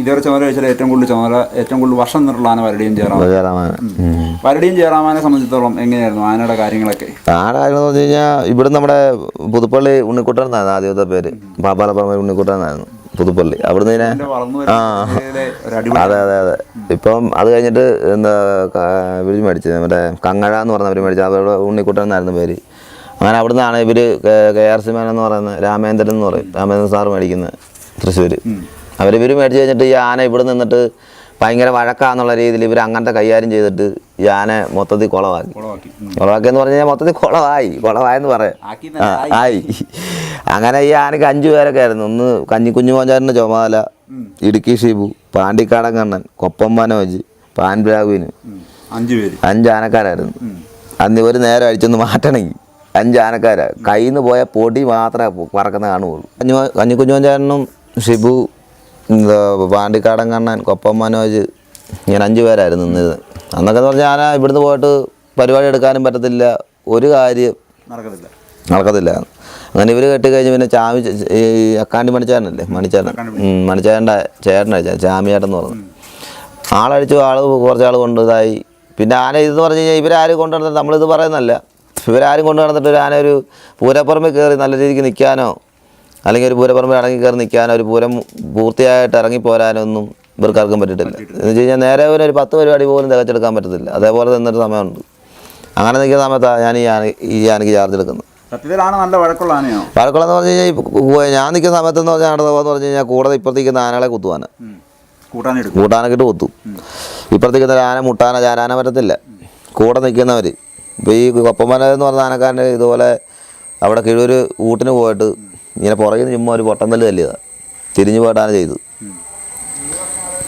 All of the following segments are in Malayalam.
ഇതുവരെ ചുമതല വെച്ചാൽ ഏറ്റവും കൂടുതൽ ചുമതല ഏറ്റവും കൂടുതൽ വർഷം നിന്നുള്ള ആന വരടിയും ചേരാൻ ജയറാമാന വരടിയും ചേറാമാനെ സംബന്ധിച്ചിടത്തോളം എങ്ങനെയായിരുന്നു ആനയുടെ കാര്യങ്ങളൊക്കെ? ആനയുടെ കാര്യങ്ങൾ എന്ന് പറഞ്ഞു കഴിഞ്ഞാൽ ഇവിടെ നമ്മുടെ പുതുപ്പള്ളി ഉണ്ണിക്കുട്ടൻ എന്നായിരുന്നു ആദ്യത്തെ പേര്. പാപ്പാലപ്പറമ്പ ഉണ്ണിക്കുട്ടൻ എന്നായിരുന്നു പുതുപ്പള്ളി. അവിടുന്ന് ഇങ്ങനെ ആ. അതെ അതെ അതെ. ഇപ്പം അത് കഴിഞ്ഞിട്ട് എന്താ ഇവർ മേടിച്ചത്. മറ്റേ കങ്ങഴ എന്ന് പറഞ്ഞവർ മേടിച്ചത്. അവരുടെ ഉണ്ണിക്കുട്ടൻ എന്നായിരുന്നു പേര്. അങ്ങനെ അവിടുന്നാണ് ഇവർ കെ ആർ സി മേനെന്ന് എന്ന് പറയുന്ന രാമേന്ദ്രൻ എന്ന് പറയും. രാമേന്ദ്രൻ സാറ് മേടിക്കുന്നത് തൃശ്ശൂർ അവരിവർ മേടിച്ച് കഴിഞ്ഞിട്ട് ഈ ആന ഇവിടെ നിന്നിട്ട് ഭയങ്കര വഴക്കാന്നുള്ള രീതിയിൽ ഇവർ അങ്ങനത്തെ കൈകാര്യം ചെയ്തിട്ട് ഈ ആന മൊത്തത്തിൽ കുളവാക്കി. കുളവാക്കി. എന്ന് പറഞ്ഞു കഴിഞ്ഞാൽ മൊത്തത്തിൽ കുളവായി. കുളവായെന്ന് പറയാം. ആയി. അങ്ങനെ ഈ ആനയ്ക്ക് അഞ്ചു പേരൊക്കെ ആയിരുന്നു. ഒന്ന് കഞ്ഞി കുഞ്ഞുമോഞ്ചാറിന്റെ ചുമതല ഇടുക്കി ഷീബു പാണ്ടിക്കാടൻ കണ്ണൻ കൊപ്പം മനോജ് ഉം. അഞ്ചു ആനക്കാരായിരുന്നു. അന്ന് ഇവർ നേരെ അടിച്ചൊന്ന് മാറ്റണമെങ്കിൽ. അഞ്ച് ആനക്കാരാണ് കയ്യിൽ നിന്ന് പോയ പൊടി മാത്രമേ പറക്കുന്ന കാണുകയുള്ളൂ. കഞ്ഞി കഞ്ഞി കുഞ്ഞുമോഞ്ചാരനും ഷിബു എന്താ പാണ്ടിക്കാടൻ കണ്ണൻ കൊപ്പം മനോജ് ഇങ്ങനെ അഞ്ച് പേരായിരുന്നു നിന്നത്. അന്നൊക്കെ എന്ന് പറഞ്ഞാൽ ഞാൻ ഇവിടുന്ന് പോയിട്ട് പരിപാടി എടുക്കാനും പറ്റത്തില്ല ഒരു കാര്യം നടക്കത്തില്ല. നടക്കത്തില്ല. അങ്ങനെ ഇവർ കെട്ടി കഴിഞ്ഞ് പിന്നെ ചാമി ഈ അക്കാണ്ടി മണിച്ചാരനല്ലേ മണിച്ചാരൻ മണിച്ചേട്ടന്റെ മണിച്ചാരന്റെ ചേട്ടനടിച്ച ചാമിയേട്ടൻ എന്ന് പറഞ്ഞു ആളടിച്ചു ആൾ കുറച്ചാൾ കൊണ്ടതായി പിന്നെ ആന ഇതെന്ന് പറഞ്ഞു കഴിഞ്ഞാൽ ഇവരാരും കൊണ്ടു നടന്നിട്ട് നമ്മളിത് പറയുന്നല്ല ഇവരാരും കൊണ്ടു നടന്നിട്ട് ഒരു ആന ഒരു പൂരപ്പുറമേ കയറി നല്ല രീതിക്ക് നിൽക്കാനോ അല്ലെങ്കിൽ ഒരു പൂരപ്പറമ്പിൽ ഇറങ്ങി കയറി നിൽക്കാനോ ഒരു പൂരം പൂർത്തിയായിട്ട് ഇറങ്ങി പോരാനോ ഒന്നും ഇവർക്കാർക്കും പറ്റിയിട്ടില്ല. എന്ന് വെച്ച് കഴിഞ്ഞാൽ നേരെ ഒരു ഒരു പത്ത് പരിപാടി പോലും തികച്ചെടുക്കാൻ പറ്റത്തില്ല. അതേപോലെ തന്നൊരു സമയമുണ്ട്. അങ്ങനെ നിൽക്കുന്ന സമയത്താണ് ഞാൻ ഈ ആന ഈ ആനയ്ക്ക് ചാർജ് എടുക്കുന്നത്. സത്യത്തിലാണ് നല്ല വഴക്കുള്ള ആനയാണോ? വഴക്കുള്ളെന്ന് പറഞ്ഞു കഴിഞ്ഞാൽ ഞാൻ നിൽക്കുന്ന സമയത്തെന്ന് പറഞ്ഞാൽ അവിടെ പോകാന്ന് പറഞ്ഞു കഴിഞ്ഞാൽ കൂടെ ഇപ്പുറത്തേക്കുന്ന ആനകളെ കുത്തുവാന കൂട്ടാനൊക്കെ ഇട്ട് കുത്തും. ഇപ്പുറത്തേക്കുന്ന ഒരു ആന മുട്ടാന ചാരാന പറ്റത്തില്ല. കൂടെ നിൽക്കുന്നവർ ഇപ്പോൾ ഈ കൊപ്പമല എന്ന് പറഞ്ഞ ആനക്കാരന്റെ ഇതുപോലെ അവിടെ കിഴൂർ ഊട്ടിന് പോയിട്ട് ഇങ്ങനെ പുറകിൽ നിന്ന് ചുമ്മാ ഒരു പൊട്ടം തല്ല് തല്ലിയതാണ് തിരിഞ്ഞു പോയിട്ടാണ് ചെയ്തു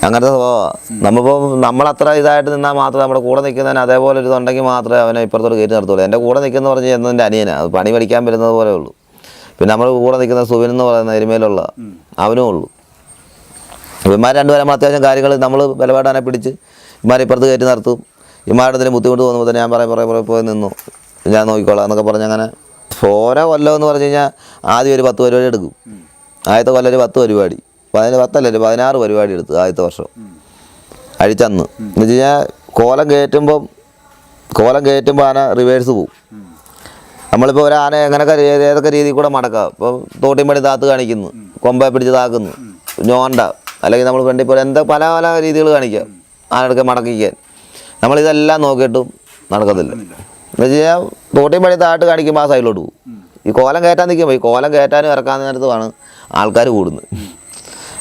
അങ്ങനത്തെ സ്വഭാവമാണ് നമ്മളിപ്പോൾ നമ്മളത്ര ഇതായിട്ട് നിന്നാൽ മാത്രമേ നമ്മുടെ കൂടെ നിൽക്കുന്നതിന് അതേപോലെ ഒരു ഇതുണ്ടെങ്കിൽ മാത്രമേ അവനെ ഇപ്പുറത്തോട്ട് കയറ്റി നടത്തുള്ളൂ എന്റെ കൂടെ നിൽക്കുന്ന പറഞ്ഞ് എന്നതിന്റെ അനിയനാണ് അത് പണി പഠിക്കാൻ വരുന്നത് പോലെ ഉള്ളൂ. പിന്നെ നമ്മൾ കൂടെ നിൽക്കുന്ന സുബിൻ എന്ന് പറയുന്ന എരുമയിലുള്ള അവനും ഉള്ളൂ. ഇവന്മാർ രണ്ടുപേരും അത്യാവശ്യം കാര്യങ്ങൾ നമ്മൾ വിലപാടാനെ പിടിച്ച് ഇമാരെ ഇപ്പുറത്ത് കയറ്റി നിർത്തും. ഇമാരുടെ എന്തെങ്കിലും ബുദ്ധിമുട്ട് തോന്നുമ്പോൾ തന്നെ ഞാൻ പറയാം പറയാം പോയി നിന്നു. ഞാൻ നോക്കിക്കോളാം എന്നൊക്കെ പറഞ്ഞ് അങ്ങനെ ഓരോ കൊല്ലം എന്ന് പറഞ്ഞു കഴിഞ്ഞാൽ ആദ്യം ഒരു പത്ത് പരിപാടി എടുക്കും. ആദ്യത്തെ കൊല്ലം ഒരു പത്ത് പരിപാടി. പതിന പത്തല്ല ഒരു പതിനാറ് പരിപാടി എടുത്തു ആദ്യത്തെ വർഷം. അഴിച്ചന്ന് എന്ന് വെച്ച് കഴിഞ്ഞാൽ കോലം കയറ്റുമ്പം കോലം കയറ്റുമ്പോൾ ആന റിവേഴ്സ് പോവും. നമ്മളിപ്പോൾ ഒരു ആന എങ്ങനെയൊക്കെ ഏതൊക്കെ രീതിയിൽ കൂടെ മടക്കാം. ഇപ്പോൾ തോട്ടിമ്പടി താത്ത് കാണിക്കുന്നു. കൊമ്പ പിടിച്ച് താക്കുന്നു. ഞോണ്ട. അല്ലെങ്കിൽ നമ്മൾ ഫ്രണ്ടിൽ പോലെ എന്താ പല പല രീതികൾ കാണിക്കാം. ആനടുക്കെ മടക്കിക്കാൻ. നമ്മളിതെല്ലാം നോക്കിയിട്ടും നടക്കത്തില്ല. എന്ന് വെച്ച് കഴിഞ്ഞാൽ തോട്ടിമ്പടി താട്ട് കാണിക്കുമ്പോൾ ആ സൈഡിലോട്ട് പോകും. ഈ കോലം കയറ്റാൻ നിൽക്കുമ്പോൾ ഈ കോലം കയറ്റാനും ഇറക്കാൻ നേരത്തുമാണ് ആൾക്കാർ കൂടുന്നത്.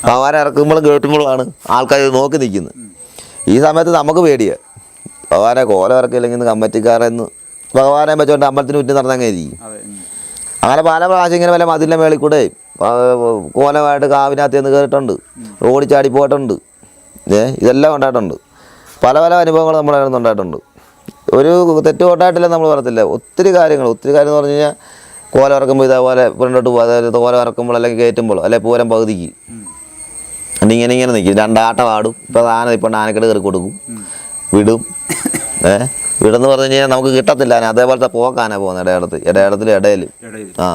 ഭഗവാനെ ഇറക്കുമ്പോഴും കേട്ടുമ്പോഴാണ് ആൾക്കാർ നോക്കി നിൽക്കുന്നത്. ഈ സമയത്ത് നമുക്ക് പേടിയാണ് ഭഗവാനെ കോലം ഇറക്കില്ലെങ്കിൽ കമ്മറ്റിക്കാരെന്ന് ഭഗവാനെ വെച്ചോണ്ട് അമ്പലത്തിന് ചുറ്റി നടന്നങ്ങനെയിരിക്കും. അങ്ങനെ പല പ്രാവശ്യം ഇങ്ങനെ വല്ല മതിലിന്റെ മേളിൽ കൂടെ കോലമായിട്ട് കാവിനകത്ത് നിന്ന് കയറിയിട്ടുണ്ട് റോഡിൽ ചാടി പോയിട്ടുണ്ട്. ഏ ഇതെല്ലാം ഉണ്ടായിട്ടുണ്ട്. പല പല അനുഭവങ്ങൾ നമ്മുടെ ഉണ്ടായിട്ടുണ്ട്. ഒരു തെറ്റ് ഉണ്ടായിട്ടില്ല നമ്മൾ പറയത്തില്ല ഒത്തിരി കാര്യങ്ങൾ ഒത്തിരി കാര്യം എന്ന് പറഞ്ഞു കഴിഞ്ഞാൽ കോല ഇറക്കുമ്പോൾ ഇതേപോലെ പുറണ്ടോട്ട് പോകും അതായത് കോല ഇറക്കുമ്പോൾ അല്ലെങ്കിൽ കയറ്റുമ്പോൾ അല്ലെങ്കിൽ പൂരം പകുതിക്ക്. ഇങ്ങനെ ഇങ്ങനെ നിൽക്കും രണ്ടാട്ടം ആടും. ഇപ്പോൾ ആന ഇപ്പോൾ ആനക്കെട്ട് കയറി കൊടുക്കും. വിടും. ഏ? വിടെന്ന് പറഞ്ഞു കഴിഞ്ഞാൽ നമുക്ക് കിട്ടത്തില്ല ആന. അതേപോലത്തെ പോക്കാന പോകുന്നത് ഇടയിടത്ത് ഇടയിടത്തിൽ ഇടയിൽ ആ.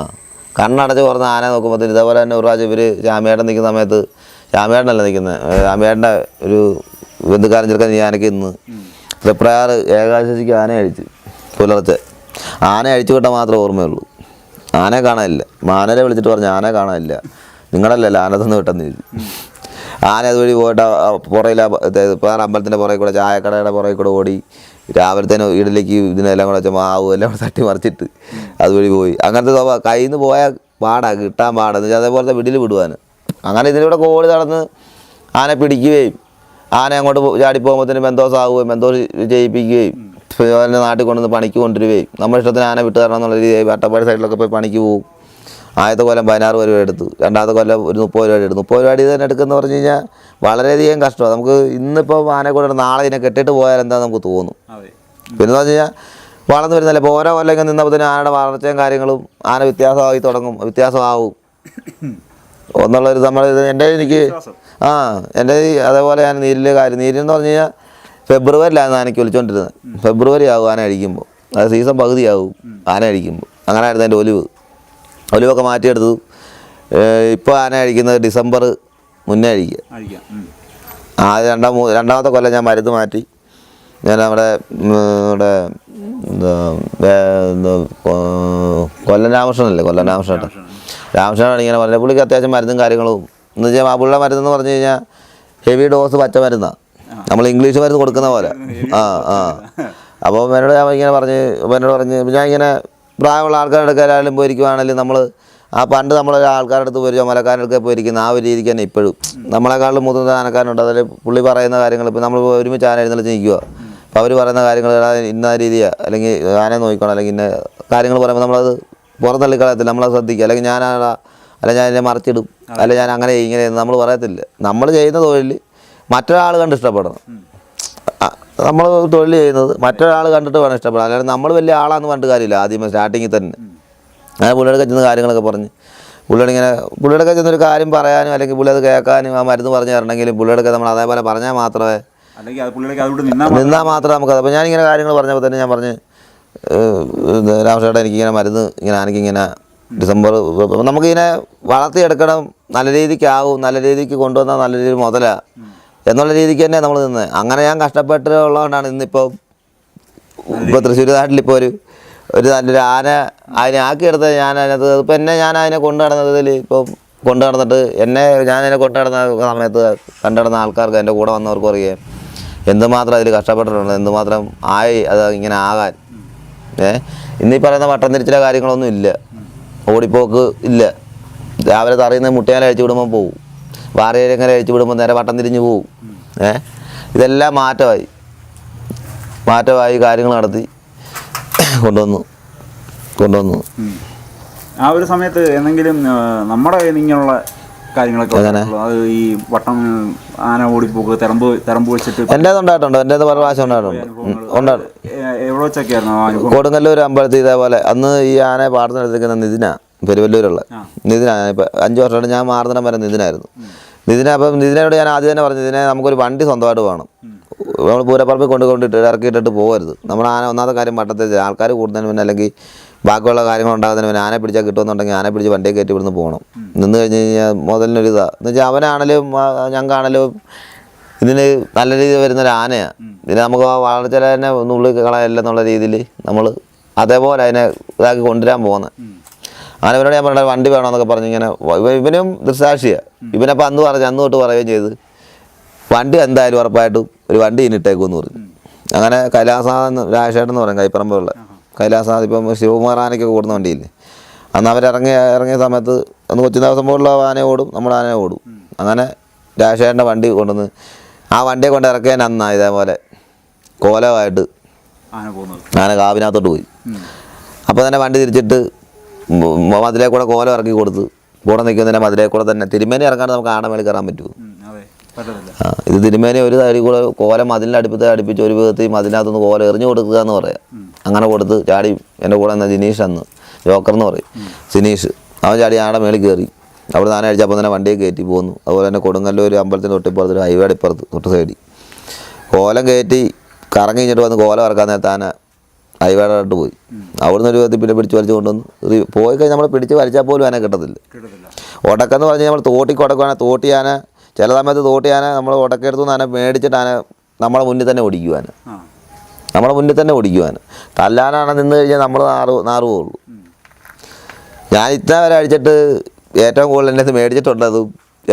കണ്ണടച്ച് പറഞ്ഞ ആന നോക്കുമ്പോൾ ഇതേപോലെ തന്നെ ഒരു പ്രാവശ്യം ഇവർ രാമേട്ടൻ നിൽക്കുന്ന സമയത്ത് രാമേട്ടനല്ല നിൽക്കുന്നത് രാമേട്ടന്റെ ഒരു ബന്ധുക്കാരൻ ചെറുക്കൻ ഈ ആനയ്ക്ക് ഇന്ന് തൃപ്രയാർ ഏകാദശിക്ക് ആന അഴിച്ച് പുലർച്ചെ. ആന അഴിച്ചു വിട്ടാൽ മാത്രമേ ഓർമ്മയുള്ളൂ. ആനയെ കാണാനില്ല. മാനരെ വിളിച്ചിട്ട് പറഞ്ഞു ആന കാണാനില്ല. നിങ്ങളല്ലല്ലോ ആന തന്നെ വിട്ടെന്ന് ചോദിച്ചു ആന അതുവഴി പോയിട്ട് പുറയിൽ വേറെ അമ്പലത്തിന്റെ പുറകെ കൂടെ ചായക്കടയുടെ പുറകെ കൂടെ ഓടി രാവിലത്തേനും ഇടലേക്ക് ഇതിനെല്ലാം കൂടെ വെച്ചാൽ മാവ് എല്ലാം കൂടെ തട്ടി മറിച്ചിട്ട് അതുവഴി പോയി. അങ്ങനത്തെ കയ്യിൽ നിന്ന് പോയാൽ പാടാ കിട്ടാൻ പാടാന്ന് വെച്ചാൽ അതേപോലത്തെ വിടിൽ വിടുവാൻ അങ്ങനെ ഇതിലൂടെ കോടി നടന്ന് ആന പിടിക്കുകയും ആന അങ്ങോട്ട് ചാടി പോകുമ്പോഴത്തേനും മെന്തോസ് ആവുകയും മെന്തോസ് ജയിപ്പിക്കുകയും പിന്നെ നാട്ടിൽ കൊണ്ടുവന്ന് പണിക്ക് കൊണ്ടുവരികയും നമ്മുടെ ഇഷ്ടത്തിന് ആന വിട്ട് തരണം എന്നുള്ള രീതിയിൽ വട്ടപ്പാടി സൈഡിലൊക്കെ പോയി പണിക്ക് പോകും ആദ്യത്തെ കൊല്ലം പതിനാറ് പരിപാടി എടുത്തു. രണ്ടാമത്തെ കൊല്ലം ഒരു മുപ്പത് പരിപാടി എടുത്തു. മുപ്പത് പരിപാടി തന്നെ എടുക്കുന്ന പറഞ്ഞു കഴിഞ്ഞാൽ വളരെയധികം കഷ്ടമാണ്. നമുക്ക് ഇന്നിപ്പോൾ ആനെ കൂടെ നാളെ ഇതിനെ കെട്ടിട്ട് പോയാൽ എന്താ നമുക്ക് തോന്നും. പിന്നെ എന്ന് പറഞ്ഞു കഴിഞ്ഞാൽ വളർന്നു വരുന്നില്ല ഇപ്പോൾ ഓരോ കൊല്ലം നിന്നപ്പോൾ തന്നെ ആനയുടെ വളർച്ചയും കാര്യങ്ങളും ആന വ്യത്യാസമായി തുടങ്ങും. വ്യത്യാസമാവും. ഒന്നുള്ളൊരു നമ്മൾ എന്റെ എനിക്ക് ആ എന്റെ അതേപോലെ ഞാൻ നീരിലെ കാര്യം നീരിലെന്ന് പറഞ്ഞു കഴിഞ്ഞാൽ ഫെബ്രുവരിയിലാണ് ആനയ്ക്ക് വിളിച്ചുകൊണ്ടിരുന്നത് ഫെബ്രുവരി ആവും ആന അടിക്കുമ്പോൾ. അത് സീസൺ പകുതിയാവും ആന അടിക്കുമ്പോൾ. അങ്ങനെ ആയിരുന്നു എന്റെ ഒലിവ്. ഒലിവൊക്കെ മാറ്റിയെടുത്തു. ഇപ്പോൾ ആന അടിക്കുന്നത് ഡിസംബർ മുന്നേ അഴിക്കുക ആ രണ്ടാം രണ്ടാമത്തെ കൊല്ലം ഞാൻ മരുന്ന് മാറ്റി. ഞാൻ നമ്മുടെ നമ്മുടെ കൊല്ലം രാമകൃഷ്ണനല്ലേ? കൊല്ലം രാമകൃഷ്ണൻ. രാമകൃഷ്ണനാണ് ഇങ്ങനെ പറഞ്ഞത്. പുള്ളിക്ക് അത്യാവശ്യം മരുന്നും കാര്യങ്ങളും. എന്ന് വെച്ചാൽ ആ പുള്ളിയുടെ മരുന്നെന്ന് പറഞ്ഞു കഴിഞ്ഞാൽ ഹെവി ഡോസ് പച്ച മരുന്നാണ് നമ്മൾ ഇംഗ്ലീഷ് മരുന്ന് കൊടുക്കുന്ന പോലെ. ആ ആ. അപ്പോൾ എന്നോട് ഞാൻ ഇങ്ങനെ പറഞ്ഞ് എന്നോട് പറഞ്ഞ് ഞാൻ ഇങ്ങനെ പ്രായമുള്ള ആൾക്കാരുടെ എല്ലാവരും പോയിരിക്കുവാണെങ്കിലും നമ്മൾ ആ പണ്ട് നമ്മൾ ആൾക്കാരുടെ അടുത്ത് പോയി ചുമലക്കാരുടെ അടുത്ത് പോയിരിക്കുന്ന ആ ഒരു രീതിക്ക് തന്നെ ഇപ്പോഴും. നമ്മളെക്കാളും മുതിർന്ന ആനക്കാരുണ്ട് അതിൽ പുള്ളി പറയുന്ന കാര്യങ്ങൾ ഇപ്പോൾ നമ്മൾ ഒരുമിച്ച് ആന എഴുന്നള്ളിച്ച് നിൽക്കുക അപ്പോൾ അവർ പറയുന്ന കാര്യങ്ങൾ ഇന്ന രീതിയാണ് അല്ലെങ്കിൽ ആനയെ നോക്കിക്കണം. അല്ലെങ്കിൽ ഇന്ന കാര്യങ്ങൾ പറയുമ്പോൾ നമ്മളത് പുറത്തള്ളി കളയത്തില്ല നമ്മളത് ശ്രദ്ധിക്കുക. അല്ലെങ്കിൽ ഞാൻ അല്ലെങ്കിൽ ഞാൻ എന്നെ മറിച്ചിടും. അല്ലെങ്കിൽ ഞാൻ അങ്ങനെ ഇങ്ങനെ നമ്മൾ പറയത്തില്ല. നമ്മൾ ചെയ്യുന്ന തൊഴിൽ മറ്റൊരാൾ കണ്ട് ഇഷ്ടപ്പെടണം. നമ്മൾ തൊഴിൽ ചെയ്യുന്നത് മറ്റൊരാൾ കണ്ടിട്ട് വേണം ഇഷ്ടപ്പെടാൻ. അല്ലാതെ നമ്മൾ വലിയ ആളാന്ന് പറഞ്ഞിട്ട് കാര്യമില്ല. ആദ്യം സ്റ്റാർട്ടിങ്ങിൽ തന്നെ. അങ്ങനെ പുള്ളിയുടെ ചെന്ന് കാര്യങ്ങളൊക്കെ പറഞ്ഞ്. പുള്ളിയുടെ ഇങ്ങനെ പുള്ളിയുടെ ചെന്നൊരു കാര്യം പറയാനും അല്ലെങ്കിൽ പുള്ളി അത് കേൾക്കാനും ആ മരുന്ന് പറഞ്ഞു തരണമെങ്കിലും പുള്ളിയുടെ നമ്മൾ അതേപോലെ പറഞ്ഞാൽ മാത്രമേ നിന്നാൽ മാത്രമേ നമുക്കത് അപ്പോൾ ഞാനിങ്ങനെ കാര്യങ്ങൾ പറഞ്ഞപ്പോൾ തന്നെ ഞാൻ പറഞ്ഞ് രാമചേട്ടാ എനിക്കിങ്ങനെ മരുന്ന് ഇങ്ങനെ എനിക്കിങ്ങനെ ഡിസംബർ നമുക്കിങ്ങനെ വളർത്തിയെടുക്കണം നല്ല രീതിക്കാവും നല്ല രീതിക്ക് കൊണ്ടുവന്നാൽ നല്ല രീതിയിൽ മുതലാണ് എന്നുള്ള രീതിക്ക് തന്നെ നമ്മൾ നിന്ന്. അങ്ങനെ ഞാൻ കഷ്ടപ്പെട്ടുള്ളതുകൊണ്ടാണ് ഇന്നിപ്പോൾ ഇപ്പോൾ തൃശ്ശൂർ നാട്ടിലിപ്പോൾ ഒരു ഒരു നല്ലൊരു ആന അതിനെ ആക്കിയെടുത്ത് ഞാൻ അതിനകത്ത് ഇപ്പം എന്നെ ഞാൻ അതിനെ കൊണ്ടു നടന്നതിൽ ഇപ്പം കൊണ്ടു നടന്നിട്ട് എന്നെ ഞാൻ അതിനെ കൊണ്ടു നടന്ന സമയത്ത് കണ്ടു നടന്ന ആൾക്കാർക്ക് എന്റെ കൂടെ വന്നവർക്കും അറിയാം എന്തുമാത്രം അതിൽ കഷ്ടപ്പെട്ടിട്ടുണ്ട് എന്തുമാത്രം ആയി അത് ഇങ്ങനെ ആകാൻ. ഏ? ഇന്നീ പറയുന്ന വട്ടം തിരിച്ചിലെ കാര്യങ്ങളൊന്നും ഇല്ല. ഓടിപ്പോക്ക് ഇല്ല. രാവിലെ തറയുന്ന മുട്ടയാൽ അഴിച്ചു വിടുമ്പോൾ പോവും. വാറയിലെങ്ങനെ അഴിച്ചു വിടുമ്പോൾ നേരെ വട്ടം തിരിഞ്ഞ് പോവും. ഏ? ഇതെല്ലാം മാറ്റമായി. മാറ്റമായി കാര്യങ്ങൾ നടത്തി. കൊണ്ടുവന്നു. കൊണ്ടുവന്നു. ആ ഒരു സമയത്ത് എന്തെങ്കിലും നമ്മുടെ കയ്യിൽ നിന്നുള്ള കാര്യങ്ങളൊക്കെ? അത് ഈ വട്ടം ആന ഓടിപ്പോക്ക് തെറമ്പ് തെറമ്പ് വെച്ചിട്ട് എന്റേത് ഉണ്ടായിട്ടുണ്ട്. എന്റേത് പല പ്രാവശ്യം ഉണ്ടായിട്ടുണ്ട്. എവിടെ വെച്ചൊക്കെയായിരുന്നു കൊടുങ്ങല്ലൂർ അമ്പലത്തിൽ ഇതേപോലെ അന്ന് ഈ ആനയെ പാടുന്നെടുത്തിരിക്കുന്ന നിതിന പെരുവല്ലൂരുള്ള നിതിന അഞ്ചു വർഷമായിട്ട് ഞാൻ മാറുന്നിടം വരെ നിതിനായിരുന്നു. നിതിന അപ്പം നിതിനോട് ഞാൻ ആദ്യം തന്നെ പറഞ്ഞു ഇതിനെ നമുക്കൊരു വണ്ടി സ്വന്തമായിട്ട് വേണം. നമ്മൾ പൂരപ്പറമ്പിൽ കൊണ്ടുകൊണ്ടിട്ട് ഇറക്കിയിട്ടിട്ട് പോകരുത്. നമ്മൾ ആന ഒന്നാമത്തെ കാര്യം വട്ടത്തിൽ ആൾക്കാർ കൂടുന്നതിന് പിന്നെ അല്ലെങ്കിൽ ബാക്കിയുള്ള കാര്യങ്ങൾ ഉണ്ടാകുന്നതിന് ആനെ പിടിച്ചാൽ കിട്ടുമെന്നുണ്ടെങ്കിൽ ആനെ പിടിച്ച് വണ്ടിയെ കയറ്റി ഇവിടുന്ന് പോകണം. നിന്ന് കഴിഞ്ഞ് കഴിഞ്ഞാൽ മുതലിനൊരു ഇതാ എന്ന് വെച്ചാൽ അവനാണേലും ഞങ്ങൾക്കാണേലും ഇതിന് നല്ല രീതിയിൽ വരുന്നൊരു ആനയാണ് ഇതിനെ നമുക്ക് വളർച്ച തന്നെ നുള്ളി കളയല്ല എന്നുള്ള രീതിയിൽ നമ്മൾ അതേപോലെ അതിനെ ഇതാക്കി കൊണ്ടുവരാൻ പോകുന്നത് അങ്ങനെ ഇവരോട് ഞാൻ പറഞ്ഞ വണ്ടി വേണമെന്നൊക്കെ പറഞ്ഞ് ഇങ്ങനെ ഇവനും ദൃസാക്ഷിയാണ് ഇവനപ്പോൾ അന്ന് പറഞ്ഞ് അന്ന് തൊട്ട് പറയുകയും ചെയ്ത് വണ്ടി എന്തായാലും ഉറപ്പായിട്ടും ഒരു വണ്ടി ഇനിട്ടേക്കുമെന്ന് പറഞ്ഞു. അങ്ങനെ കലാസാദൻ രാജേഷേട്ടൻ എന്ന് പറയും കൈപ്പറമ്പുള്ള. കൈലാസാദ് ഇപ്പം ശിവകുമാർ ആനയ്ക്കൊക്കെ ഓടുന്ന വണ്ടിയില്ലേ? അന്ന് അവരിറങ്ങിയ ഇറങ്ങിയ സമയത്ത് അന്ന് കൊച്ചിൻ ദിവസം പോലുള്ള ആന ഓടും നമ്മുടെ ആന ഓടും. അങ്ങനെ രാജശേഖരന്റെ വണ്ടി കൊണ്ടുവന്ന് ആ വണ്ടിയെ കൊണ്ട് ഇറക്കിയാൽ അന്നാ ഇതേപോലെ കോലമായിട്ട് ആന കാവിനകത്തോട്ട് പോയി. അപ്പോൾ തന്നെ വണ്ടി തിരിച്ചിട്ട് മതിലേ കൂടെ കോലം ഇറക്കി കൊടുത്ത് കൂടെ നിൽക്കുന്നതിനെ മതിലേ കൂടെ തന്നെ തിരുമേനി ഇറങ്ങാണ്ട് നമുക്ക് ആണ മേളിൽ കയറാൻ പറ്റുമോ? ആ ഇത് തിരുമേനി ഒരു തടി കൂടെ കോലം മതിലിന്റെ അടുപ്പത്തെ അടുപ്പിച്ച് ഒരു വിധത്തിൽ മതിലിനകത്തുനിന്ന് കോലം എറിഞ്ഞു കൊടുക്കുക എന്ന് പറയാം. അങ്ങനെ കൊടുത്ത് ചാടി എന്റെ കൂടെ നിന്ന ജിനീഷ് അന്ന് ജോക്കർ എന്ന് പറയും. സിനീഷ് അവൻ ചാടി ആടെ മേളിൽ കയറി. അവിടെ നിന്ന് അടിച്ചപ്പോൾ തന്നെ വണ്ടിയെ കയറ്റി പോന്നു. അതുപോലെ തന്നെ കൊടുങ്ങല്ലൂർ അമ്പലത്തിന് തൊട്ടിപ്പുറത്ത് ഒരു ഹൈവേയുടെ ഇപ്പുറത്ത് തൊട്ട് സൈഡിൽ കോലം കയറ്റി കറങ്ങി കഴിഞ്ഞിട്ട് വന്ന് കോലം ഇറക്കാൻ നേരത്തെ ആന ഹൈവേടായിട്ട് പോയി. അവിടുന്ന് ഒരു വിധത്തിൽ പിന്നെ പിടിച്ച് വലിച്ചു കൊണ്ടുവന്നു. പോയി കഴിഞ്ഞാൽ നമ്മൾ പിടിച്ച് വലിച്ചാൽ പോലും ആന കിട്ടത്തില്ല. ഒടക്കെന്ന് ഉടക്കെന്ന് പറഞ്ഞാൽ നമ്മൾ തോട്ടി ഉടക്കുവാണെങ്കിൽ തോട്ടി ആന ചില സമയത്ത് തോട്ടി ആന നമ്മൾ ഉടക്കെടുത്ത് ആന മേടിച്ചിട്ട് ആന നമ്മളെ മുന്നിൽ തന്നെ ഓടിക്കുവാൻ ആ നമ്മളെ മുന്നിൽ തന്നെ ഓടിക്കുവാൻ. തല്ലാനാണ് നിന്ന് കഴിഞ്ഞാൽ നമ്മൾ നാറ് നാറുകയുള്ളൂ. ഞാൻ ഇത്ര വരെ അടിച്ചിട്ട് ഏറ്റവും കൂടുതൽ എന്റെ അടുത്ത് മേടിച്ചിട്ടുള്ളതും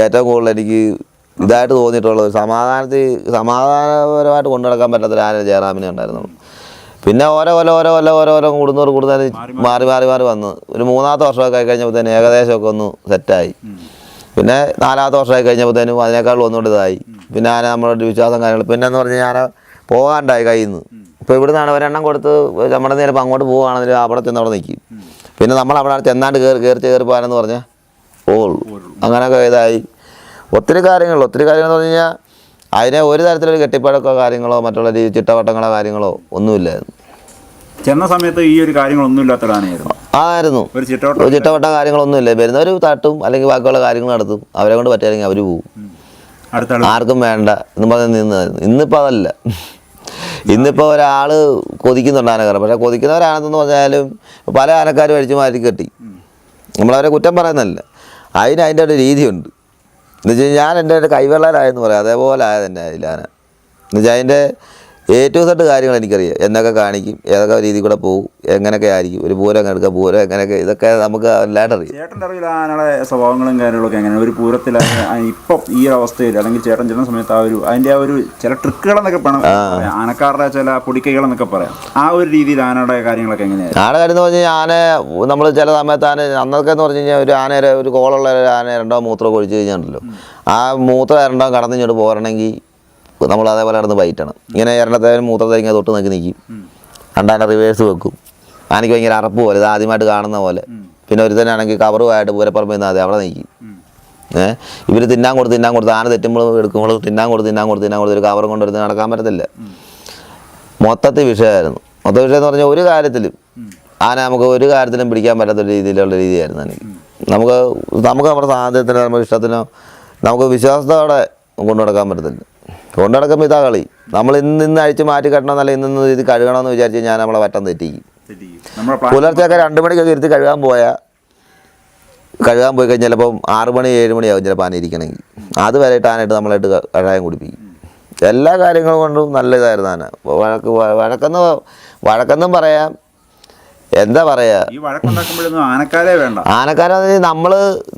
ഏറ്റവും കൂടുതൽ എനിക്ക് ഇതായിട്ട് തോന്നിയിട്ടുള്ളത് സമാധാനത്തിൽ സമാധാനപരമായിട്ട് കൊണ്ടു നടക്കാൻ പറ്റാത്തൊരു ആന ജയറാമിനെ ഉണ്ടായിരുന്നുള്ളൂ പിന്നെ ഓരോ കൊല്ലം ഓരോ കൊല്ലം ഓരോ കൊല്ലം കൂടുന്നവർ കൂടുതൽ മാറി മാറി മാറി വന്നു. ഒരു മൂന്നാമത്തെ വർഷമൊക്കെ ആയി കഴിഞ്ഞപ്പോൾ കഴിഞ്ഞപ്പോഴത്തേന് ഏകദേശമൊക്കെ ഒന്ന് സെറ്റായി. പിന്നെ നാലാമത്തെ വർഷമായി കഴിഞ്ഞപ്പോഴത്തേനും അതിനേക്കാൾ ഒന്നുകൂടി ഇതായി. പിന്നെ ആന നമ്മളോട് വിശ്വാസം കാര്യങ്ങൾ. പിന്നെ എന്ന് പറഞ്ഞാൽ ആന പോകാണ്ടായി കയ്യിൽ നിന്ന് ഇപ്പോൾ ഇവിടെ നിന്നാണ് ഒരെണ്ണം കൊടുത്ത് നമ്മുടെ നേരം അങ്ങോട്ട് പോവുകയാണെങ്കിൽ അവിടെ ചെന്ന് അവിടെ നിൽക്കും പിന്നെ നമ്മൾ അവിടെ ചെന്നാണ്ട് കയറി കയറി കയറി പോകാനെന്ന് പറഞ്ഞാൽ ഓൾ അങ്ങനെയൊക്കെ ഇതായി. ഒത്തിരി കാര്യങ്ങൾ ഒത്തിരി കാര്യങ്ങൾ എന്ന് പറഞ്ഞു കഴിഞ്ഞാൽ അതിനെ ഒരു തരത്തിലൊരു കെട്ടിപ്പടക്കോ കാര്യങ്ങളോ മറ്റുള്ള രീതി ചിട്ടവട്ടങ്ങളോ കാര്യങ്ങളോ ഒന്നുമില്ലായിരുന്നു. ചെന്ന സമയത്ത് ഈ ഒരു കാര്യങ്ങളൊന്നും ഇല്ലാത്തതാണ് ആയിരുന്നു. ഒരു ചിട്ടവട്ട കാര്യങ്ങളൊന്നുമില്ല. വരുന്നവർ തട്ടും അല്ലെങ്കിൽ ബാക്കിയുള്ള കാര്യങ്ങൾ നടത്തും. അവരെ കൊണ്ട് പറ്റുകയാണെങ്കിൽ അവർ പോകും ആർക്കും വേണ്ട എന്ന് പറഞ്ഞ് നിന്നായിരുന്നു. ഇന്നിപ്പോൾ അതല്ല. ഇന്നിപ്പോൾ ഒരാൾ കൊതിക്കുന്നുണ്ട് ആനക്കാരൻ. പക്ഷേ കൊതിക്കുന്നവരാണെന്ന് പറഞ്ഞാലും പല ആനക്കാരും അടിച്ചു മാറ്റി കെട്ടി. നമ്മളവരെ കുറ്റം പറയുന്നതല്ല. അതിന് അതിന്റെ ഒരു രീതിയുണ്ട്. എന്ന് വെച്ച് കഴിഞ്ഞാൽ ഞാൻ എന്റെ കൈവെള്ളലായെന്ന് പറയാം. അതേപോലെ ആയത് തന്നെ അതിലാന എന്ന് വെച്ചാൽ അതിന്റെ എ ടു സെഡ് കാര്യങ്ങൾ എനിക്കറിയാം. എന്നൊക്കെ കാണിക്കും ഏതൊക്കെ രീതി കൂടെ പോകും എങ്ങനെയൊക്കെ ആയിരിക്കും ഒരു പൂരം എടുക്കുക പൂരം എങ്ങനെയൊക്കെ ഇതൊക്കെ നമുക്ക് എല്ലാവരും അറിയാം. ചേട്ടന്റെ അറിയില്ല ആനയുടെ സ്വഭാവങ്ങളും കാര്യങ്ങളൊക്കെ എങ്ങനെ ഒരു പൂരത്തിൽ ഇപ്പം ഈ അവസ്ഥയിൽ അല്ലെങ്കിൽ ചേട്ടൻ ചെല്ലുന്ന സമയത്ത് ആ ഒരു അതിന്റെ ആ ഒരു ചില ട്രിക്കുകളെന്നൊക്കെ പറയാം ആനക്കാരുടെ ചില പൊടിക്കൈകളെന്നൊക്കെ പറയാം. ആ ഒരു രീതിയിൽ ആനയുടെ കാര്യങ്ങളൊക്കെ എങ്ങനെയാണ് ആന കാര്യം എന്ന് പറഞ്ഞു കഴിഞ്ഞാൽ ആന നമ്മൾ ചില സമയത്ത് ആന അന്നൊക്കെ എന്ന് പറഞ്ഞു കഴിഞ്ഞാൽ ഒരു ആനയുടെ ഒരു കോളുള്ള ഒരു ആന രണ്ടോ മൂത്രമൊക്കെ ഒഴിച്ച് കഴിഞ്ഞാണ്ടല്ലോ ആ മൂത്രം രണ്ടോ കടന്നു ഇങ്ങോട്ട് പോരണമെങ്കിൽ നമ്മൾ അതേപോലെ നടന്ന് വൈറ്റാണ് ഇങ്ങനെ ഇരണ്ടത്തെ മൂത്രത്തെ ഇങ്ങനെ തൊട്ട് നോക്കി നിൽക്കും രണ്ടാന്റെ റിവേഴ്സ് വെക്കും. ആനയ്ക്ക് ഭയങ്കര അറപ്പ് പോലെ ഇത് ആദ്യമായിട്ട് കാണുന്ന പോലെ. പിന്നെ ഒരു തന്നെ ആണെങ്കിൽ കവറുമായിട്ട് പൂരപ്പറമ്പിൽ നിന്ന് അതെ അവിടെ നിൽക്കും ഏഹ് ഇവർ തിന്നാൻ കൊടുത്ത് തിന്നാൻ കൊടുത്ത് ആന തെറ്റുമ്പോൾ എടുക്കുമ്പോൾ തിന്നാൻ കൊടുത്ത് തിന്നാൻ കൊടുത്ത് തിന്നാൻ കൊടുത്ത് ഒരു കവറും കൊണ്ടുവരുന്ന നടക്കാൻ പറ്റത്തില്ല. മൊത്തത്തിൽ വിഷയമായിരുന്നു. മൊത്ത വിഷയം എന്ന് പറഞ്ഞാൽ ഒരു കാര്യത്തിലും ആന നമുക്ക് ഒരു കാര്യത്തിലും പിടിക്കാൻ പറ്റാത്ത ഒരു രീതിയിലുള്ള രീതിയായിരുന്നു എനിക്ക് നമുക്ക് നമുക്ക് നമ്മുടെ സാഹചര്യത്തിനോ നമ്മുടെ ഇഷ്ടത്തിനോ നമുക്ക് വിശ്വാസത്തോടെ കൊണ്ടു നടക്കാൻ പറ്റത്തില്ല. കൊണ്ടു നടക്കുമ്പോൾ ഇതാ കളി. നമ്മൾ ഇന്ന് ഇന്ന് അഴിച്ച് മാറ്റി കെട്ടണമെന്നല്ല ഇന്ന് ഇന്ന് ഇത് കഴുകണമെന്ന് വിചാരിച്ച് ഞാൻ നമ്മളെ വട്ടം തെറ്റിക്കും. പുലർച്ചെയൊക്കെ രണ്ട് മണിക്കൊക്കെ ഇരുത്തി കഴുകാൻ പോയാൽ കഴുകാൻ പോയി കഴിഞ്ഞാൽ ചിലപ്പം ആറ് മണി ഏഴ് മണിയാവും ചിലപ്പോൾ ആന ഇരിക്കണമെങ്കിൽ അത് വരെ ടാനായിട്ട് നമ്മളായിട്ട് കഷായം കുടിപ്പിക്കും. എല്ലാ കാര്യങ്ങളും കൊണ്ടും നല്ല ഇതായിരുന്നു ആന വഴക്ക് വഴക്കെന്ന് വഴക്കെന്നും പറയാം. എന്താ പറയാ? ആനക്കാരെ വേണ്ട. ആനക്കാരെന്ന് നമ്മൾ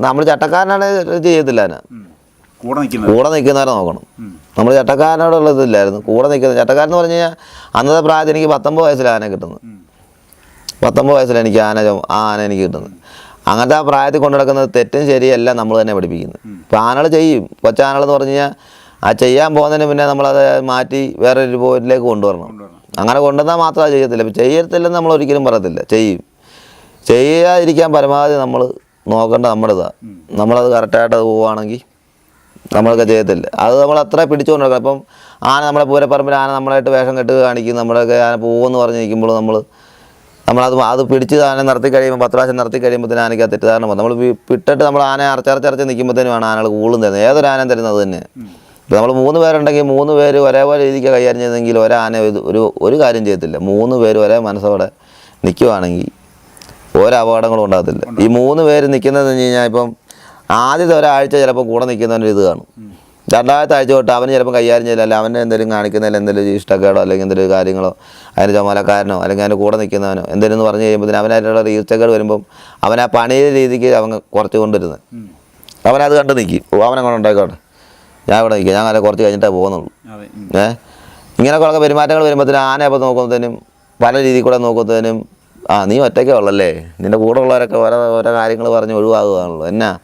നമ്മൾ ചട്ടക്കാരനാണ് ചെയ്യത്തില്ല ആന. കൂടെ നിൽക്കുന്നവരെ നോക്കണം? നമ്മൾ ചട്ടക്കാരനോടുള്ള ഇതില്ലായിരുന്നു. കൂടെ നിൽക്കുന്നത് ചട്ടക്കാരൻ എന്ന് പറഞ്ഞു കഴിഞ്ഞാൽ അന്നത്തെ പ്രായത്തിൽ എനിക്ക് പത്തൊമ്പത് വയസ്സിൽ ആന കിട്ടുന്നത്. പത്തൊമ്പത് വയസ്സിൽ എനിക്ക് ആന ആ ആന എനിക്ക് കിട്ടുന്നത്. അങ്ങനത്തെ ആ പ്രായത്തിൽ കൊണ്ടു നടക്കുന്നത് തെറ്റും ശരിയെല്ലാം നമ്മൾ തന്നെ പഠിപ്പിക്കുന്നത്. ഇപ്പം ആനകൾ ചെയ്യും. കൊച്ചാനകൾ എന്ന് പറഞ്ഞു കഴിഞ്ഞാൽ ആ ചെയ്യാൻ പോകുന്നതിന് പിന്നെ നമ്മളത് മാറ്റി വേറൊരു പോയിന്റിലേക്ക് കൊണ്ടുവരണം. അങ്ങനെ കൊണ്ടുവന്നാൽ മാത്രമേ ചെയ്യത്തില്ല. ഇപ്പം ചെയ്യത്തില്ലെന്ന് നമ്മൾ ഒരിക്കലും പറയത്തില്ല. ചെയ്യും. ചെയ്യാതിരിക്കാൻ പരമാവധി നമ്മൾ നോക്കേണ്ട നമ്മുടെ ഇതാണ് നമ്മളത് കറക്റ്റായിട്ട് അത് പോവുകയാണെങ്കിൽ നമ്മളൊക്കെ ചെയ്യത്തില്ല. അത് നമ്മൾ അത്ര പിടിച്ചുകൊണ്ട് നടക്കണം ഇപ്പം ആന നമ്മളെ പൂരപ്പറമ്പിൽ ആന നമ്മളായിട്ട് വേഷം കെട്ട് കാണിക്കും. നമ്മളൊക്കെ ആന പോകുമെന്ന് പറഞ്ഞ് നിൽക്കുമ്പോൾ നമ്മൾ നമ്മളത് അത് പിടിച്ച് ആന നിർത്തി കഴിയുമ്പോൾ പത്ത് പ്രാവശ്യം നിർത്തി കഴിയുമ്പോഴത്തേനും ആനയ്ക്ക് ആ തെറ്റിദ്ധാരണ വന്നു. നമ്മൾ വിട്ടിട്ട് നമ്മൾ ആന അറച്ചറച്ചറച്ച് നിൽക്കുമ്പോഴത്തേനുമാണ് ആനകൾ കൂളും തരുന്നത്. ഏതൊരു ആനയും തരുന്നത് തന്നെ. ഇപ്പം നമ്മൾ മൂന്ന് പേരുണ്ടെങ്കിൽ മൂന്ന് പേര് ഒരേപോലെ രീതിക്ക് കൈകാര്യം ചെയ്തെങ്കിൽ ഇത് ഒരു ഒരു കാര്യം ചെയ്യത്തില്ല. മൂന്ന് പേര് ഒരേ മനസ്സോടെ നിൽക്കുവാണെങ്കിൽ ഓരോ അപകടങ്ങളും ഉണ്ടാകത്തില്ല. ഈ മൂന്ന് പേര് നിൽക്കുന്നതെന്ന് വെച്ച് കഴിഞ്ഞാൽ ഇപ്പം ആദ്യത്തെ ഒരാഴ്ച ചിലപ്പോൾ കൂടെ നിൽക്കുന്നവന്റെ ഇത് കാണും. രണ്ടാമത്തെ ആഴ്ച തൊട്ട് അവന് ചിലപ്പോൾ കൈകാര്യം ചെയ്യില്ല അവനെ എന്തെങ്കിലും കാണിക്കുന്നതിൽ എന്തെങ്കിലും ഇഷ്ടക്കേടോ അല്ലെങ്കിൽ എന്തെങ്കിലും കാര്യങ്ങളോ അതിന് ചുമലക്കാരനോ അല്ലെങ്കിൽ അതിന്റെ കൂടെ നിൽക്കുന്നവനോ എന്തെങ്കിലും എന്ന് പറഞ്ഞു കഴിയുമ്പോൾ അവനായിട്ടുള്ള ഈർച്ചക്കേട് വരുമ്പം അവൻ ആ പണിയുടെ രീതിക്ക് അവൻ കുറച്ച് കൊണ്ടുവരുന്നത്. അവനത് കണ്ട് നിൽക്കും. ഓ അവനെ കൊണ്ട് ഉണ്ടായിക്കോട്ടെ. ഞാൻ ഇവിടെ നിൽക്കാം. ഞാൻ അങ്ങനെ കുറച്ച് കഴിഞ്ഞിട്ടേ പോകുന്നുള്ളൂ. ഏ? ഇങ്ങനെ കുറേ പെരുമാറ്റങ്ങൾ വരുമ്പോഴത്തേനും ആന അപ്പോൾ നോക്കുമ്പോഴത്തേനും പല രീതിയിൽ കൂടെ നോക്കുമ്പോഴത്തേനും ആ നീ ഒറ്റയ്ക്കേ ഉള്ളല്ലേ? നിന്റെ കൂടെ ഉള്ളവരൊക്കെ ഓരോ ഓരോ കാര്യങ്ങൾ പറഞ്ഞ് ഒഴിവാകുകയാണല്ലോ. എന്നാ?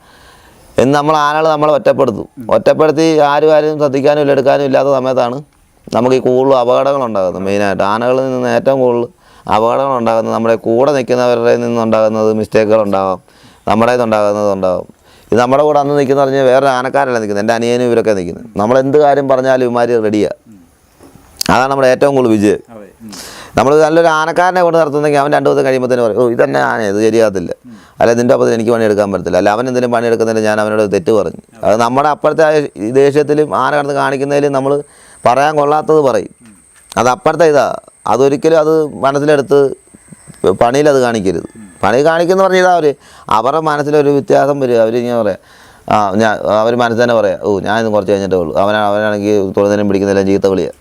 എന്ന് നമ്മൾ ആനകൾ നമ്മളെ ഒറ്റപ്പെടുത്തും. ഒറ്റപ്പെടുത്തി ആരും ആരും ശ്രദ്ധിക്കാനും ഇല്ല എടുക്കാനും ഇല്ലാത്ത സമയത്താണ് നമുക്ക് ഈ കൂടുതൽ അപകടങ്ങൾ ഉണ്ടാകുന്നത് മെയിനായിട്ട്. ആനകളിൽ നിന്ന് ഏറ്റവും കൂടുതൽ അപകടങ്ങൾ ഉണ്ടാകുന്നത് നമ്മുടെ കൂടെ നിൽക്കുന്നവരുടെ നിന്നുണ്ടാകുന്നത് മിസ്റ്റേക്കുകൾ ഉണ്ടാകാം നമ്മുടെ ഉണ്ടാകുന്നതുണ്ടാകും ഇത് നമ്മുടെ കൂടെ അന്ന് നിൽക്കുന്ന പറഞ്ഞാൽ വേറെ ആനക്കാരല്ല നിൽക്കുന്നത്? എന്റെ അനിയനും ഇവരൊക്കെ നിൽക്കുന്നത്. നമ്മൾ എന്ത് കാര്യം പറഞ്ഞാലും ഇവന്മാർ റെഡിയാണ് അതാണ് നമ്മുടെ ഏറ്റവും കൂടുതൽ വിജയം. നമ്മൾ നല്ലൊരു ആനക്കാരനെ കൊണ്ട് നടത്തുന്നെങ്കിൽ അവൻ രണ്ട് ദിവസം കഴിയുമ്പോൾ തന്നെ പറയും ഓ ഇതന്നെ ആന ഇത് ശരിയാകത്തില്ല. അല്ല നിന്റെ ഒപ്പത്തിന് എനിക്ക് പണിയെടുക്കാൻ പറ്റത്തില്ല. അല്ല അവൻ എന്തെങ്കിലും പണിയെടുക്കുന്നതിന് ഞാൻ അവനോട് തെറ്റ് പറഞ്ഞു. അത് നമ്മുടെ അപ്പുറത്തെ ദേഷ്യത്തിലും ആന കടന്ന് കാണിക്കുന്നതിലും നമ്മൾ പറയാൻ കൊള്ളാത്തത് പറയും. അത് അപ്പുറത്തെ ഇതാ അതൊരിക്കലും അത് മനസ്സിലെടുത്ത് പണിയിൽ അത് കാണിക്കരുത്. പണി കാണിക്കുന്ന പറഞ്ഞ ഇതാ അവർ അവരുടെ മനസ്സിലൊരു വ്യത്യാസം വരും അവരിങ്ങനെ പറയാം ആ ഞാൻ അവർ മനസ്സിൽ തന്നെ പറയാം ഓ ഞാൻ കുറച്ച് കഴിഞ്ഞിട്ടേ ഉള്ളൂ. അവനാണ് അവനാണെങ്കിൽ തൊഴുന്നതിനും പിടിക്കുന്നതിലും ചീത്ത വിളിയാണ്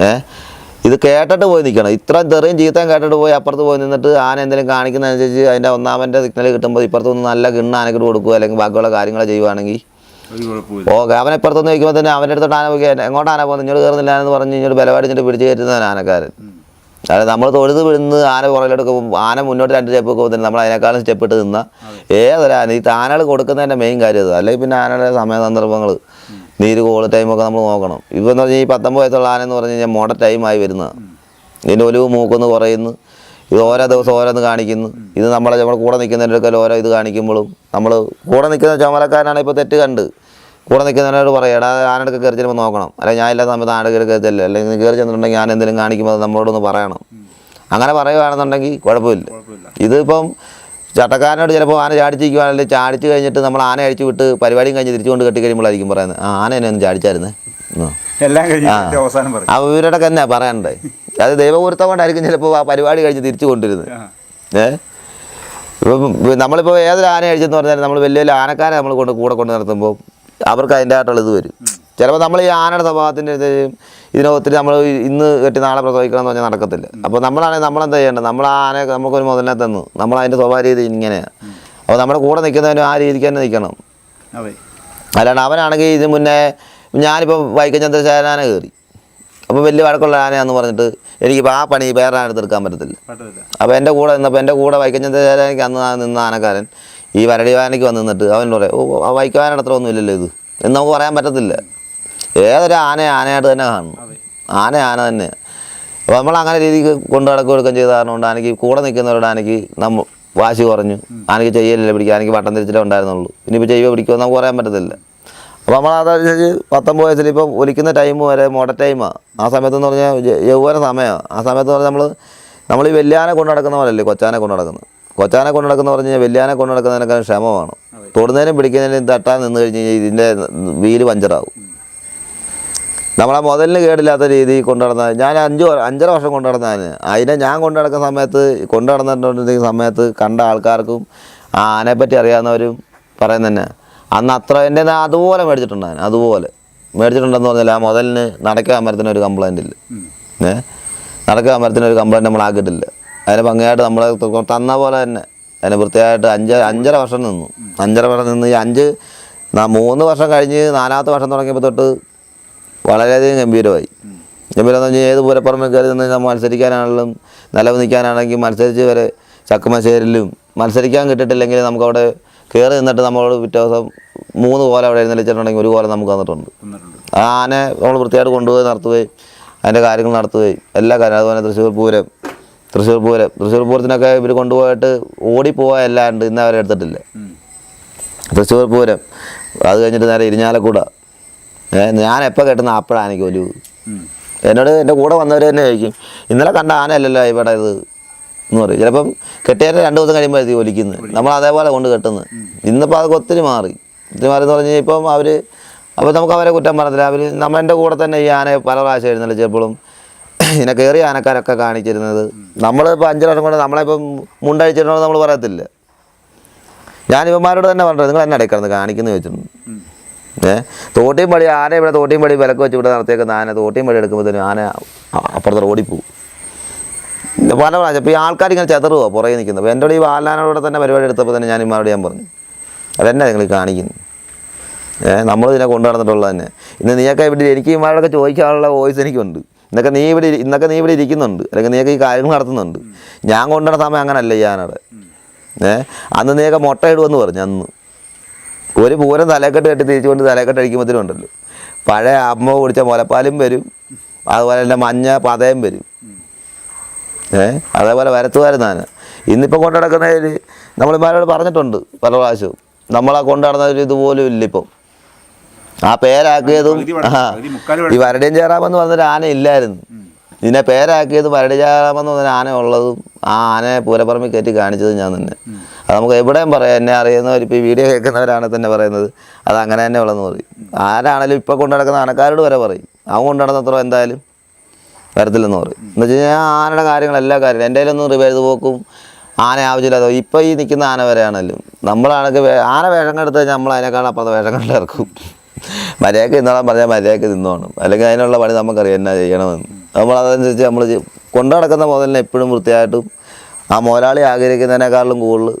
ഏ? ഇത് കേട്ടിട്ട് പോയി നിൽക്കണം. ഇത്രയും തെറിയും ചീത്തയും കേട്ടിട്ട് പോയി അപ്പുറത്ത് പോയി നിന്നിട്ട് ആന എന്തെങ്കിലും കാണിക്കുന്നതനുസരിച്ച് അതിന്റെ ഒന്നാമന്റെ സിഗ്നൽ കിട്ടുമ്പോൾ ഇപ്പുറത്ത് നിന്ന് നല്ല കിണ്ണ ആനക്കിട്ട് കൊടുക്കുക അല്ലെങ്കിൽ ബാക്കിയുള്ള കാര്യങ്ങൾ ചെയ്യുവാണെങ്കിൽ. ഓ നിന്ന് ഇപ്പുറത്തുനിന്ന് നിൽക്കുമ്പോൾ തന്നെ അവന്റെ അടുത്തോട്ട് ആന പോയി എങ്ങോട്ട് ആന പോകുന്നത് ഇങ്ങോട്ട് കയറുന്നില്ല എന്ന് പറഞ്ഞ് ഇങ്ങോട്ട് ബലപാടിച്ചിട്ട് പിടിച്ച് കയറ്റുന്നവൻ ആനക്കാരൻ. അതായത് നമ്മൾ തൊഴുത് വിടുന്ന ആന പുറകിലെടുക്കുമ്പോൾ ആന മുന്നോട്ട് രണ്ട് സ്റ്റെപ്പ് പോകുന്നത് നമ്മൾ അതിനേക്കാളും സ്റ്റെപ്പ് ഇട്ട് നിന്ന ഏതൊരു ആന? ഈ ആനകൾ കൊടുക്കുന്നതിന്റെ മെയിൻ കാര്യം അത് അല്ലെങ്കിൽ പിന്നെ ആനയുടെ സമയ സന്ദർഭങ്ങൾ നീര് കോൾ ടൈമൊക്കെ നമ്മൾ നോക്കണം. ഇപ്പോൾ എന്ന് പറഞ്ഞാൽ ഈ പത്തൊമ്പത് വയസ്സുള്ള ആനെന്ന് പറഞ്ഞു കഴിഞ്ഞാൽ മോഡ ടൈമായി വരുന്നതാണ് ഇതിന്റെ ഒലിവ് മൂക്കൊന്ന് കുറയുന്നു ഇത് ഓരോ ദിവസം ഓരോന്ന് കാണിക്കുന്നു. ഇത് നമ്മളെ നമ്മുടെ കൂടെ നിൽക്കുന്നതിന്റെ ഓരോ ഇത് കാണിക്കുമ്പോഴും നമ്മൾ കൂടെ നിൽക്കുന്ന ചുമലക്കാരനാണ് ഇപ്പോൾ തെറ്റ് കണ്ട്. കൂടെ നിൽക്കുന്നവരോട് പറയാം എടാ ആനടുക്ക് കയറി ചെല്ലുമ്പോൾ നോക്കണം. അല്ലെങ്കിൽ ഞാൻ ഇല്ലാത്ത സമയത്ത് ആനടുക്ക് കയറി കയറില്ല അല്ലെങ്കിൽ കയറി ചെന്നിട്ടുണ്ടെങ്കിൽ ഞാൻ എന്തെങ്കിലും കാണിക്കുമ്പോൾ അത് നമ്മളോടൊന്ന് പറയണം. അങ്ങനെ പറയുകയാണെന്നുണ്ടെങ്കിൽ കുഴപ്പമില്ല. ഇതിപ്പം ചട്ടക്കാരനോട് ചിലപ്പോൾ ആന ചാടിച്ചിരിക്കുവാണെങ്കിൽ ചാടിച്ച് കഴിഞ്ഞിട്ട് നമ്മൾ ആന അഴിച്ചു വിട്ട് പരിപാടിയും കഴിഞ്ഞ് തിരിച്ചുകൊണ്ട് കെട്ടി കഴിയുമ്പോഴായിരിക്കും പറയുന്നത്. ആ ആന എന്നെ ഒന്ന് ചാടിച്ചായിരുന്നേ. എല്ലാം കഴിഞ്ഞ് അവസാനം പറയും. ഇവരുടെ തന്നെ പറയണ്ടേ? അത് ദൈവപൂർത്തം കൊണ്ടായിരിക്കും ചിലപ്പോൾ ആ പരിപാടി കഴിഞ്ഞ് തിരിച്ചു കൊണ്ടിരുന്നത്. ഏ? ഇപ്പം നമ്മളിപ്പോൾ ഏതൊരു ആന അഴിച്ചെന്ന് പറഞ്ഞാൽ നമ്മൾ വലിയ വലിയ ആനക്കാരെ നമ്മൾ കൊണ്ട് കൂടെ കൊണ്ട് നടത്തുമ്പോൾ അവർക്ക് അതിന്റെ ആയിട്ടുള്ള ഇത് വരും. ചിലപ്പോൾ നമ്മൾ ഈ ആനയുടെ സ്വഭാവത്തിന്റെ ഇത് ഇതിനെ ഒത്തിരി നമ്മൾ ഇന്ന് കെട്ടി നാളെ പ്രസവിക്കണം എന്ന് പറഞ്ഞാൽ നടക്കത്തില്ല. അപ്പോൾ നമ്മളാണെങ്കിൽ നമ്മളെന്താ ചെയ്യേണ്ടത്? നമ്മൾ ആ ആനയെ നമുക്കൊരു മുതലിനെ തന്നു. നമ്മൾ അതിന്റെ സ്വഭാവ രീതി ഇങ്ങനെയാണ് അപ്പോൾ നമ്മുടെ കൂടെ നിൽക്കുന്നവനും ആ രീതിക്ക് തന്നെ നിൽക്കണം. അല്ലാണ്ട് അവനാണെങ്കിൽ ഇതിന് മുന്നേ ഞാനിപ്പോൾ വൈക്കം ചന്ദ്രശേഖരനാന കയറി. അപ്പോൾ വലിയ വഴക്കുള്ള ആനയാന്ന് പറഞ്ഞിട്ട് എനിക്കിപ്പോൾ ആ പണി വേറെ ആന എടുക്കാൻ പറ്റത്തില്ല. അപ്പോൾ എന്റെ കൂടെ നിന്നപ്പോൾ എന്റെ കൂടെ വൈക്കം ചന്ദ്രശേഖരനിക്ക് അന്ന് നിന്ന ആനക്കാരൻ ഈ വരടി വാനയ്ക്ക് വന്ന് നിന്നിട്ട് അവൻ പറയാം ഓ ആ ഒന്നുമില്ലല്ലോ ഇത്. എന്ന് നമുക്ക് പറയാൻ പറ്റത്തില്ല. ഏതൊരു ആന ആനയായിട്ട് തന്നെ കാണും. ആന ആന തന്നെ. അപ്പോൾ നമ്മൾ അങ്ങനെ രീതിക്ക് കൊണ്ടു നടക്കുക കൊടുക്കുകയും ചെയ്ത കാരണം കൊണ്ട് ആനയ്ക്ക് കൂടെ നിൽക്കുന്നവരുടെ ആനയ്ക്ക് നമ്മൾ വാശി കുറഞ്ഞു. ആനയ്ക്ക് ചെയ്യലില്ല പിടിക്കുക ആനയ്ക്ക് വട്ടം തിരിച്ചിട്ടേ ഉണ്ടായിരുന്നുള്ളൂ. ഇനിയിപ്പോൾ ചെയ്യുക പിടിക്കുമോ നമുക്ക് പറയാൻ പറ്റത്തില്ല. അപ്പോൾ നമ്മൾ അതനുസരിച്ച് പത്തൊമ്പത് വയസ്സിൽ ഇപ്പം ഒലിക്കുന്ന ടൈം വരെ മോഡ ടൈമാണ് ആ. സമയത്തെന്ന് പറഞ്ഞാൽ യൗവന സമയമാണ് ആ സമയത്ത് പറഞ്ഞാൽ നമ്മൾ നമ്മൾ ഈ വെല്ലാനെ കൊണ്ട് നടക്കുന്ന പോലല്ലേ കൊച്ചാനെ കൊണ്ട് നടക്കുന്നത്. കൊച്ചാനെ കൊണ്ട് നടക്കുന്ന പറഞ്ഞു കഴിഞ്ഞാൽ വെല്ലാനെ കൊണ്ട് നടക്കുന്നതിനൊക്കെ ക്ഷമമാണ് തൊടുന്നതിനും പിടിക്കുന്നതിനും തട്ടാൻ നിന്ന് കഴിഞ്ഞ് കഴിഞ്ഞാൽ ഇതിന്റെ വീൽ പഞ്ചറാവും. നമ്മളെ മുതലിന് കേടില്ലാത്ത രീതി കൊണ്ടു നടന്ന ഞാൻ അഞ്ച് അഞ്ചര വർഷം കൊണ്ടു നടന്നതിന് അതിനെ ഞാൻ കൊണ്ടു നടക്കുന്ന സമയത്ത് കൊണ്ടു നടന്നിട്ടുണ്ടെങ്കിൽ സമയത്ത് കണ്ട ആൾക്കാർക്കും ആ ആനയെപ്പറ്റി അറിയാവുന്നവരും പറയുന്നത് തന്നെ. അന്ന് അത്ര എന്റെ അതുപോലെ മേടിച്ചിട്ടുണ്ടായിരുന്നു അതുപോലെ. മേടിച്ചിട്ടുണ്ടെന്ന് പറഞ്ഞാൽ ആ മുതലിന് നടക്കാൻ മരത്തിന് ഒരു കംപ്ലൈന്റ് ഇല്ല. ഏ? നടക്കാൻ മരത്തിന് ഒരു കംപ്ലൈന്റ് നമ്മൾ ആക്കിയിട്ടില്ല. അതിന് ഭംഗിയായിട്ട് നമ്മൾ തന്ന പോലെ തന്നെ. അതിന് വൃത്തിയായിട്ട് അഞ്ച് അഞ്ചര വർഷം നിന്നു. അഞ്ചര വർഷം നിന്ന് ഈ അഞ്ച് മൂന്ന് വർഷം കഴിഞ്ഞ് നാലാമത്തെ വർഷം തുടങ്ങിയപ്പോൾ തൊട്ട് വളരെയധികം ഗംഭീരമായി. ഗംഭീരം എന്ന് പറഞ്ഞാൽ ഏത് പൂരപ്പുറമേ കയറി നിന്ന് നമ്മൾ മത്സരിക്കാനാണെങ്കിലും നിലവ് നിൽക്കാനാണെങ്കിൽ മത്സരിച്ച് വരെ ചക്കമശ്ശേരിലും മത്സരിക്കാൻ കിട്ടിയിട്ടില്ലെങ്കിൽ നമുക്കവിടെ കയറി നിന്നിട്ട് നമ്മളോട് പിറ്റേ ദിവസം മൂന്ന് കോല അവിടെ എഴുന്നള്ളിച്ചിട്ടുണ്ടെങ്കിൽ ഒരു കോലം നമുക്ക് തന്നിട്ടുണ്ട്. ആ ആനെ നമ്മൾ വൃത്തിയായിട്ട് കൊണ്ടുപോയി നടത്തുകയും അതിന്റെ കാര്യങ്ങൾ നടത്തുകയും എല്ലാ കാര്യവും അതുപോലെ തൃശ്ശൂർ പൂരം തൃശ്ശൂർ പൂരം. തൃശ്ശൂർ പൂരത്തിനൊക്കെ ഇവർ കൊണ്ടുപോയിട്ട് ഓടിപ്പോയല്ലാണ്ട് ഇന്ന് അവരെ എടുത്തിട്ടില്ല. തൃശ്ശൂർ പൂരം അത് കഴിഞ്ഞിട്ട് നേരെ ഇരിഞ്ഞാലക്കൂട. ഞാൻ എപ്പോൾ കെട്ടുന്ന അപ്പോഴാണ് എനിക്ക് ഉം. എന്നോട് എന്റെ കൂടെ വന്നവർ തന്നെ ചോദിക്കും ഇന്നലെ കണ്ട ആനയല്ലല്ലോ ഇവിടെ ഇത്? എന്ന് പറയും. ചിലപ്പം കെട്ടിയാൽ രണ്ട് ദിവസം കഴിയുമ്പോഴത്തേക്ക് ഒലിക്കുന്നത് നമ്മൾ അതേപോലെ കൊണ്ട് കെട്ടുന്നത് ഇന്നിപ്പോൾ അതൊക്കെ ഒത്തിരി മാറി. ഒത്തിരി മാറി എന്ന് പറഞ്ഞാൽ ഇപ്പം അവർ അപ്പോൾ നമുക്ക് അവരെ കുറ്റം പറഞ്ഞില്ല അവർ നമ്മളെന്റെ കൂടെ തന്നെ ഈ ആനയെ പല പ്രാവശ്യം എഴുന്നള്ളിച്ചപ്പോഴും ഇതിനെ കയറി ആനക്കാരൊക്കെ കാണിച്ചിരുന്നത്. നമ്മളിപ്പോൾ അഞ്ച് വർഷം കൊണ്ട് നമ്മളിപ്പം മുണ്ടഴിച്ചിട്ടുണ്ടോ നമ്മൾ പറയത്തില്ല. ഞാൻ ഇവന്മാരോട് തന്നെ പറഞ്ഞത് നിങ്ങൾ എന്നെ ഇടയ്ക്കിടന്ന് കാണിക്കുന്നു ചോദിച്ചിട്ടുണ്ട്. ഏ? തോട്ടിയും പടി ആന ഇവിടെ തോട്ടിയും പടി വിലക്ക് വെച്ച് ഇവിടെ നടത്തിയേക്കുന്ന ആന തോട്ടിയും പടി എടുക്കുമ്പോഴത്തേനും ആന അ- അപ്പുറത്തോട്ട് ഓടിപ്പോവും പല പ്രാവശ്യം ഇപ്പോൾ ഈ ആൾക്കാർ ഇങ്ങനെ ചതറുവാ പുറകെ നിൽക്കുന്നത്. അപ്പോൾ എന്റെ ഈ വാലാനോടെ തന്നെ പരിപാടി എടുത്തപ്പോൾ തന്നെ ഞാൻ ഇമാരോട് ഞാൻ പറഞ്ഞു അതെന്നെ നിങ്ങൾ കാണിക്കുന്നു ഏ നമ്മൾ ഇതിനെ കൊണ്ടു നടന്നിട്ടുള്ളത് തന്നെ. ഇന്ന് നീയൊക്കെ ഇവിടെ എനിക്ക് ഇമാരോടൊക്കെ ചോദിക്കാനുള്ള വോയിസ് എനിക്കുണ്ട്. ഇന്നൊക്കെ നീ ഇവിടെ ഇന്നൊക്കെ നീ ഇവിടെ ഇരിക്കുന്നുണ്ട്. അല്ലെങ്കിൽ നീയൊക്കെ ഈ കാര്യങ്ങൾ നടത്തുന്നുണ്ട്. ഞാൻ കൊണ്ടുവന്ന സമയം അങ്ങനല്ല ഞാനവിടെ ഏഹ് അന്ന് നീയൊക്കെ മുട്ട ഇടുമെന്ന് പറഞ്ഞു അന്ന്. ഒരു പൂരം തലക്കെട്ട് കെട്ടി തിരിച്ചുകൊണ്ട് തലക്കെട്ട് അടിക്കുമ്പോഴത്തേനും ഉണ്ടല്ലോ. പഴയ അമ്മ കുടിച്ച മുലപ്പാലും വരും. അതുപോലെ തന്നെ മഞ്ഞ പതയും വരും. ഏ? അതേപോലെ വരത്തുമായിരുന്നാണ് ഇന്നിപ്പോൾ കൊണ്ടു നടക്കുന്നതിൽ നമ്മളിമാരോട് പറഞ്ഞിട്ടുണ്ട് പല പ്രാവശ്യവും. നമ്മളെ കൊണ്ടു നടന്ന ഒരു ഇതുപോലും ഇല്ല ഇപ്പം. ആ പേരാക്കിയതും ആ ഈ വരടിയം ചേറാമെന്ന് പറഞ്ഞൊരു ആന ഇല്ലായിരുന്നു. ഇതിനെ പേരാക്കിയത് വരടി ചേരാമെന്ന് പറഞ്ഞ ആന ഉള്ളതും ആ ആനയെ പൂരപ്പറമ്പിൽ കയറ്റി കാണിച്ചതും ഞാൻ തന്നെ. അത് നമുക്ക് എവിടെയും പറയാം. എന്നെ അറിയുന്നവർ ഇപ്പോൾ ഈ വീഡിയോ കേൾക്കുന്നവരാണ് തന്നെ പറയുന്നത്. അത് അങ്ങനെ തന്നെ ഉള്ളതെന്ന് പറയും. ആരാണെങ്കിലും ഇപ്പോൾ കൊണ്ടു നടക്കുന്ന ആനക്കാരോട് വരെ പറയും. അവൻ കൊണ്ടു നടന്നത്ര എന്തായാലും വരത്തില്ലെന്ന് പറയും. എന്ന് വെച്ച് കഴിഞ്ഞാൽ ആനയുടെ കാര്യങ്ങൾ എല്ലാ കാര്യങ്ങളും. എന്റെ കയ്യിലൊന്നും റിവേഴ്സ് പോക്കും ആന ആവശ്യമില്ലാതെ ഇപ്പോൾ ഈ നിൽക്കുന്ന ആന വരെയാണല്ലോ നമ്മളാണെങ്കിൽ ആന വേഷം കെടുത്ത് കഴിഞ്ഞാൽ നമ്മൾ അതിനേക്കാൾ അപ്പുറത്തെ വേഷം കണ്ടിറക്കും മര്യാദയ്ക്ക് നിന്നോളാൻ പറഞ്ഞാൽ മര്യാദയ്ക്ക് നിന്നോണം. അല്ലെങ്കിൽ അതിനുള്ള പണി നമുക്കറിയാം എന്നാ ചെയ്യണമെന്ന്. നമ്മൾ അതനുസരിച്ച് നമ്മൾ കൊണ്ടു നടക്കുന്ന മുതലിനെ എപ്പോഴും വൃത്തിയായിട്ടും ആ മുതലാളി ആഗ്രഹിക്കുന്നതിനേക്കാളും കൂടുതൽ